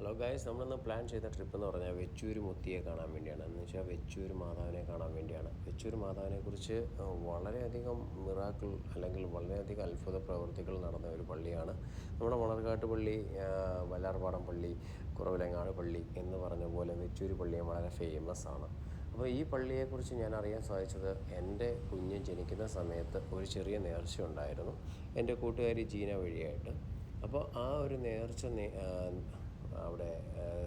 Hello guys നമ്മളിന്ന് plan ചെയ്ത trip എന്ന് പറഞ്ഞാൽ വെച്ചൂര് മുത്തിയെ കാണാൻ വേണ്ടിയാണ്. എന്ന് വെച്ചാൽ വെച്ചൂര് മാതാവിനെ കാണാൻ വേണ്ടിയാണ്. വെച്ചൂര് മാതാവിനെ കുറിച്ച് വളരെയധികം മിറാക്കിൾ അല്ലെങ്കിൽ വളരെയധികം അത്ഭുത പ്രവൃത്തികൾ നടന്ന ഒരു പള്ളിയാണ്. നമ്മുടെ മണർകാട്ട് പള്ളി വല്ലാർപാടം പള്ളി കുറവിലങ്ങാട് പള്ളി എന്ന് പറഞ്ഞ പോലെ വെച്ചൂര് പള്ളിയും വളരെ ഫേമസ് ആണ്. അപ്പോൾ ഈ പള്ളിയെക്കുറിച്ച് ഞാൻ അറിയാൻ സാധിച്ചത് എന്റെ കുഞ്ഞ് ജനിക്കുന്ന സമയത്ത് ഒരു ചെറിയ നേർച്ച ഉണ്ടായിരുന്നു. എന്റെ കൂട്ടുകാരി ജീന വഴിയായിട്ട്. അപ്പോൾ ആ ഒരു നേർച്ച അവിടെ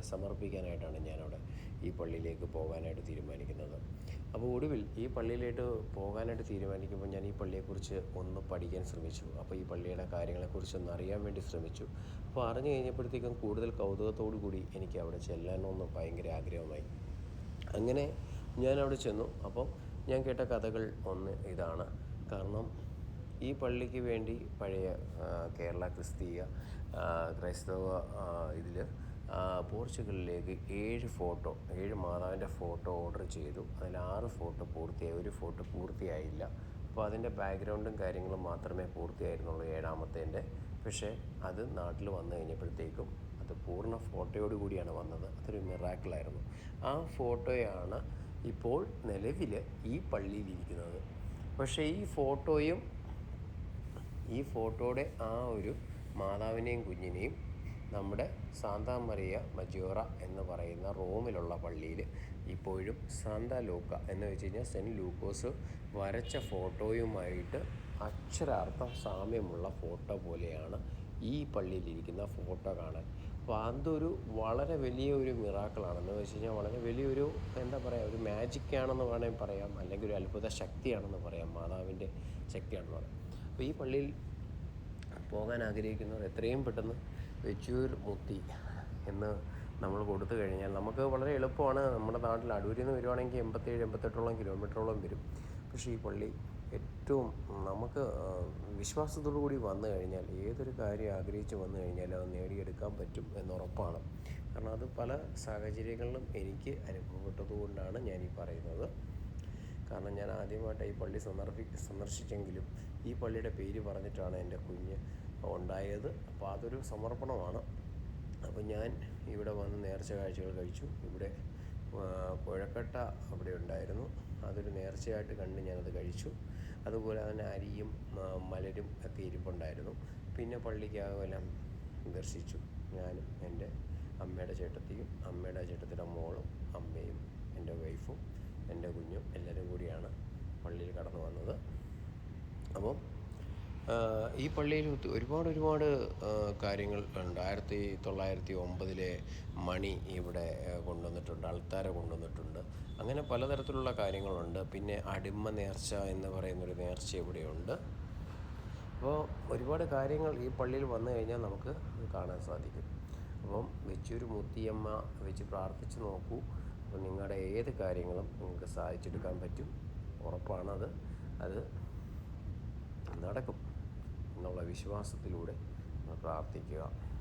സമർപ്പിക്കാനായിട്ടാണ് ഞാനവിടെ ഈ പള്ളിയിലേക്ക് പോകാനായിട്ട് തീരുമാനിക്കുന്നത്. അപ്പോൾ ഒടുവിൽ ഈ പള്ളിയിലേക്ക് പോകാനായിട്ട് തീരുമാനിക്കുമ്പോൾ ഞാൻ ഈ പള്ളിയെക്കുറിച്ച് ഒന്ന് പഠിക്കാൻ ശ്രമിച്ചു. അപ്പോൾ ഈ പള്ളിയുടെ കാര്യങ്ങളെക്കുറിച്ച് ഒന്ന് അറിയാൻ വേണ്ടി ശ്രമിച്ചു. അപ്പോൾ അറിഞ്ഞു കഴിഞ്ഞപ്പോഴത്തേക്കും കൂടുതൽ കൗതുകത്തോടു കൂടി എനിക്ക് അവിടെ ചെല്ലാനൊന്ന് ഭയങ്കര ആഗ്രഹമായി. അങ്ങനെ ഞാൻ അവിടെ ചെന്നു. അപ്പം ഞാൻ കേട്ട കഥകൾ ഒന്ന് ഇതാണ്. കാരണം ഈ പള്ളിക്ക് വേണ്ടി പഴയ കേരള ക്രിസ്തീയ ക്രൈസ്തവ ഇതിൽ പോർച്ചുഗലിലേക്ക് ഏഴ് ഫോട്ടോ ഏഴ് മാതാവിന്റെ ഫോട്ടോ ഓർഡർ ചെയ്തു. അതിൽ ആറ് ഫോട്ടോ പൂർത്തിയായി. ഒരു ഫോട്ടോ പൂർത്തിയായില്ല. അപ്പോൾ അതിന്റെ ബാക്ക്ഗ്രൗണ്ടും കാര്യങ്ങളും മാത്രമേ പൂർത്തിയായിരുന്നുള്ളൂ ഏഴാമത്തേന്റെ പക്ഷേ അത് നാട്ടിൽ വന്നു കഴിഞ്ഞപ്പോഴത്തേക്കും അത് പൂർണ ഫോട്ടോയോട് കൂടിയാണ് വന്നത്. അതൊരു മിറാക്കിളായിരുന്നു. ആ ഫോട്ടോയാണ് ഇപ്പോൾ നിലവിൽ ഈ പള്ളിയിലിരിക്കുന്നത് പക്ഷേ ഈ ഫോട്ടോയും ഈ ഫോട്ടോയുടെ ആ ഒരു മാതാവിനെയും കുഞ്ഞിനെയും നമ്മുടെ സാന്താ മറിയ മജോറ എന്ന് പറയുന്ന റോമിലുള്ള പള്ളിയിൽ ഇപ്പോഴും സാന്താ ലൂക്ക എന്ന് വെച്ച് കഴിഞ്ഞാൽ സെന്റ് ലൂക്കോസ് വരച്ച ഫോട്ടോയുമായിട്ട് അക്ഷരാർത്ഥം സാമ്യമുള്ള ഫോട്ടോ പോലെയാണ് ഈ പള്ളിയിലിരിക്കുന്ന ഫോട്ടോ കാണാൻ. അപ്പോൾ അതൊരു വളരെ വലിയ ഒരു മിറാക്കളാണെന്ന് വെച്ച് കഴിഞ്ഞാൽ വളരെ വലിയൊരു എന്താ പറയുക ഒരു മാജിക്കാണെന്ന് വേണമെങ്കിൽ പറയാം അല്ലെങ്കിൽ ഒരു അത്ഭുത ശക്തിയാണെന്ന് പറയാം മാതാവിന്റെ ശക്തിയാണെന്ന് പറയാം. അപ്പോൾ ഈ പള്ളിയിൽ പോകാൻ ആഗ്രഹിക്കുന്നവർ എത്രയും പെട്ടെന്ന് വെച്ചൂർ മുത്തി എന്ന് നമ്മൾ കൊടുത്തു കഴിഞ്ഞാൽ നമുക്ക് വളരെ എളുപ്പമാണ്. നമ്മുടെ നാട്ടിൽ അടൂരിൽ നിന്ന് വരുവാണെങ്കിൽ എൺപത്തേഴ് എൺപത്തെട്ടോളം കിലോമീറ്ററോളം വരും. പക്ഷേ ഈ പള്ളി ഏറ്റവും നമുക്ക് വിശ്വാസത്തോടു കൂടി വന്നു കഴിഞ്ഞാൽ ഏതൊരു കാര്യം ആഗ്രഹിച്ച് വന്നു കഴിഞ്ഞാൽ അത് നേടിയെടുക്കാൻ പറ്റും എന്നുറപ്പാണ് കാരണം അത് പല സാഹചര്യങ്ങളിലും എനിക്ക് അനുഭവപ്പെട്ടതുകൊണ്ടാണ് ഈ പറയുന്നത്. കാരണം ഞാൻ ആദ്യമായിട്ട് ഈ പള്ളി സന്ദർഭി സന്ദർശിച്ചെങ്കിലും ഈ പള്ളിയുടെ പേര് പറഞ്ഞിട്ടാണ് എന്റെ കുഞ്ഞ് ഉണ്ടായത്. അപ്പോൾ അതൊരു സമർപ്പണമാണ്. അപ്പോൾ ഞാൻ ഇവിടെ വന്ന് നേർച്ച കാഴ്ചകൾ കഴിച്ചു. ഇവിടെ കുഴക്കട്ട അവിടെ ഉണ്ടായിരുന്നു. അതൊരു നേർച്ചയായിട്ട് കണ്ട് ഞാനത് കഴിച്ചു. അതുപോലെ തന്നെ അരിയും മലരും ഒക്കെ ഇരിപ്പുണ്ടായിരുന്നു. പിന്നെ പള്ളിക്കാകെല്ലാം ദർശിച്ചു. ഞാനും എന്റെ അമ്മയുടെ ചേട്ടത്തിയും അമ്മയുടെ ചേട്ടത്തിയുടെ മോളും അമ്മയും എന്റെ വൈഫും. എന്റെ കുഞ്ഞും എല്ലാവരും കൂടിയാണ് പള്ളിയിൽ കടന്നു വന്നത്. അപ്പം ഈ പള്ളിയിൽ ഒരുപാട് ഒരുപാട് കാര്യങ്ങൾ ഉണ്ട്. ആയിരത്തി തൊള്ളായിരത്തി ഒമ്പതിലെ മണി ഇവിടെ കൊണ്ടുവന്നിട്ടുണ്ട് അൾത്താര കൊണ്ടുവന്നിട്ടുണ്ട്. അങ്ങനെ പലതരത്തിലുള്ള കാര്യങ്ങളുണ്ട്. പിന്നെ അടിമ നേർച്ച എന്ന് പറയുന്നൊരു നേർച്ച ഇവിടെയുണ്ട്. അപ്പോൾ ഒരുപാട് കാര്യങ്ങൾ ഈ പള്ളിയിൽ വന്നു കഴിഞ്ഞാൽ നമുക്ക് കാണാൻ സാധിക്കും. അപ്പം വെച്ചൊരു മുത്തിയമ്മ വെച്ച് പ്രാർത്ഥിച്ച് നോക്കൂ. അപ്പോൾ നിങ്ങളുടെ ഏത് കാര്യങ്ങളും നിങ്ങൾക്ക് സാധിച്ചെടുക്കാൻ പറ്റും. ഉറപ്പാണത്. അത് നടക്കും. എന്നുള്ള വിശ്വാസത്തിലൂടെ പ്രാർത്ഥിക്കുക.